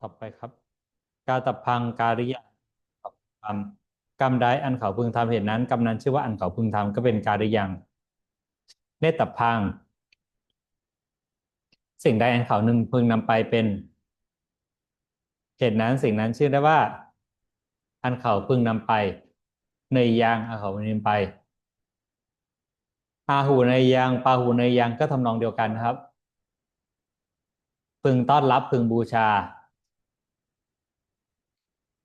ต่อไปครับ กาตพังการิยกรรมกรรมใดอันเขาพึงทำเหตุนั้นกรรมนั้นชื่อว่าอันเขาพึงทำก็เป็นการิยังเนตตพัง สิ่งใดอันเขาหนึ่งพึงนำไปเป็นเหตุนั้นสิ่งนั้นชื่อได้ว่า อันเขาพึงนำไปเนยยางอันเขาพึงนำไปอาหูเนยยางปาหูเนยยางก็ทำนองเดียวกันครับ พึงต้อนรับพึงบูชา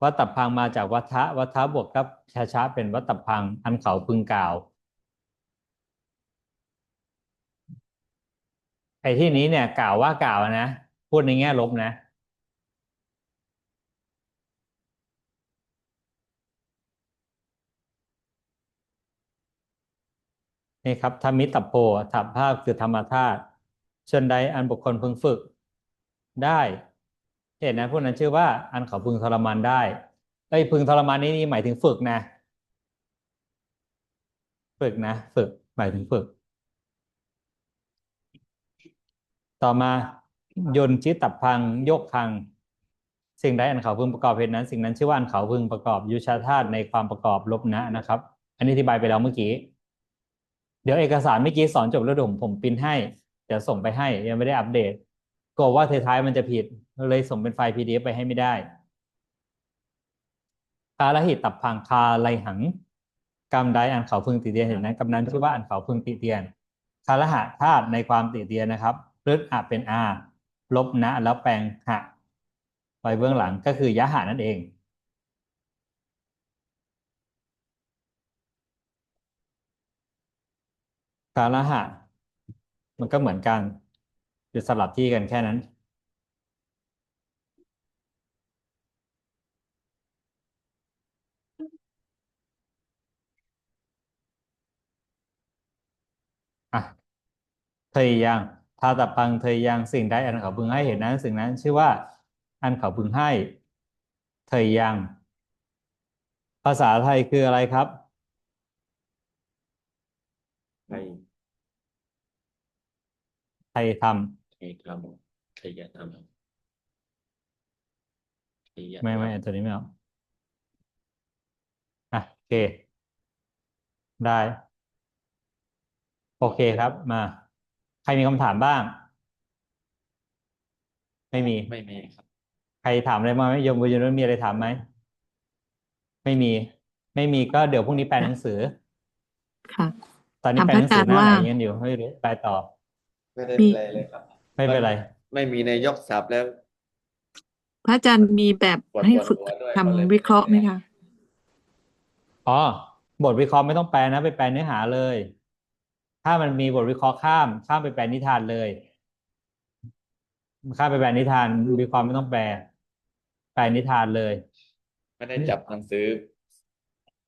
วัตตพังมาจากวัฏะวัฏะบวกกับชาชะเป็นวัตตพังอันเขาพึงกล่าวไอ้ที่นี้เนี่ยกล่าวว่ากล่าวนะพูดในแง่ลบนะ นี่ครับธรรมิตตโพถัพภาพคือธรรมธาตุชนใดอันบุคคลพึงฝึกได้ เหตุนั้นพวกนั้นชื่อว่าอันเขาพึงทรมานได้ไอ้ยพึงทรมานนี้นี่หมายถึงฝึกนะ ฝึกนะ ฝึกหมายถึงฝึก ต่อมายนต์จิตตับพังโยกพัง สิ่งใดอันเขาพึงประกอบเหตุนั้น สิ่งนั้นชื่อว่าอันเขาพึงประกอบยุชาธาตุในความประกอบลบนะนะครับ อันนี้อธิบายไปแล้วเมื่อกี้ เดี๋ยวเอกสารเมื่อกี้สอนจบแล้วเดี๋ยวผมผมปิ้นให้ เดี๋ยวส่งไปให้ยังไม่ได้อัปเดต กลัวว่าท้ายๆมันจะผิดเลยส่งเป็นไฟล์ PDF ไปให้ไม่ได้คาลหิตตับพังคาไลหังกรรมใดอันเขาพึงติเตียนเห็นนั้นกรรมนั้นชื่อว่าอันเขาพึงติเตียนคาลหะธาตุในความติเตียนนะครับรึดอะเป็นอาลบนะแล้วแปลงหะไปเบื้องหลังก็คือยะหานั่นเองคาลหะมันก็เหมือนกัน จะสลับที่กันแค่นั้น อะเทยยังทาตะพังเทยยังสิ่งใดอันเขาพึงให้เห็นนั้น สิ่งนั้นชื่อว่า อันเขาพึงให้ เทยยัง ภาษาไทยคืออะไรครับไทยไทยทไทยครับไทยธรรมไทยำไม่ไม่อันตัวนี้ไม่เอาอะโอเค ได้ โอเคครับมา ใครมีคำถามบ้าง ไม่มี ไม่มีครับ ใครถามอะไรมาไหมโยมบุญยนต์มีอะไรถามไหม ไม่มี ไม่มีก็เดี๋ยวพรุ่งนี้แปลหนังสือ ค่ะ ตอนนี้ถามแปลหนังสือหพระอาจารย์น้าไหนว่ากันอยู่ไม่รู้แปลต่อไม่ได้มีแปลเลยครับ ไม่เป็นไร ไม่มีในยกศัพท์แล้วพระอาจารย์มีแบบปวดให้ปวดฝึกหัวด้วยทำก็เลยวิเคราะห์ไหมไม่ได้คะ อ๋อบทวิเคราะห์ไม่ต้องแปลนะ ไปแปลเนื้อหาเลย ถ้ามันมีบทวิเคราะห์ข้าม ข้ามไปแปลนิทานเลย ข้ามไปแปลนิทานวิเคราะห์ไม่ต้องแปล แปลนิทานเลย ไม่ได้จับหนังสือ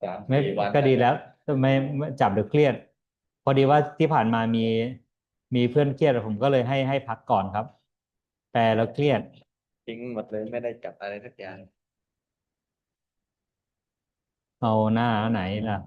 สามไม่สี่วันก็ดีแล้วแต่ไม่ไม่จับเดี๋ยวเครียด พอดีว่าที่ผ่านมามี มีเพื่อนเครียดผมก็เลยให้ให้พักก่อนครับ แปลแล้วเครียด ทิ้งหมดเลยไม่ได้จับอะไรสักอย่างเอาหน้าไหนล่ะ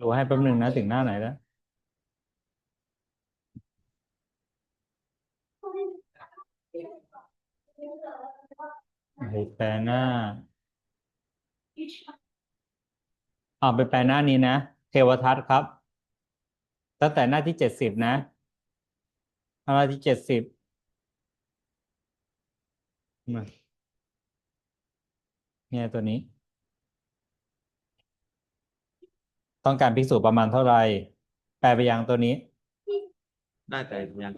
ดูให้แป๊บหนึ่งนะถึงหน้าไหนแล้วไปแปลหน้าเอาไปแปลหน้านี้นะ เทวทัศน์ครับ ตั้งแต่หน้าที่เจ็ดสิบนะ หน้าที่เจ็ดสิบมาเนี่ยตัวนี้ ต้องการพิสูจน์ประมาณเท่าไหร่แปลไปยังตัวนี้ ได้แต่ยัง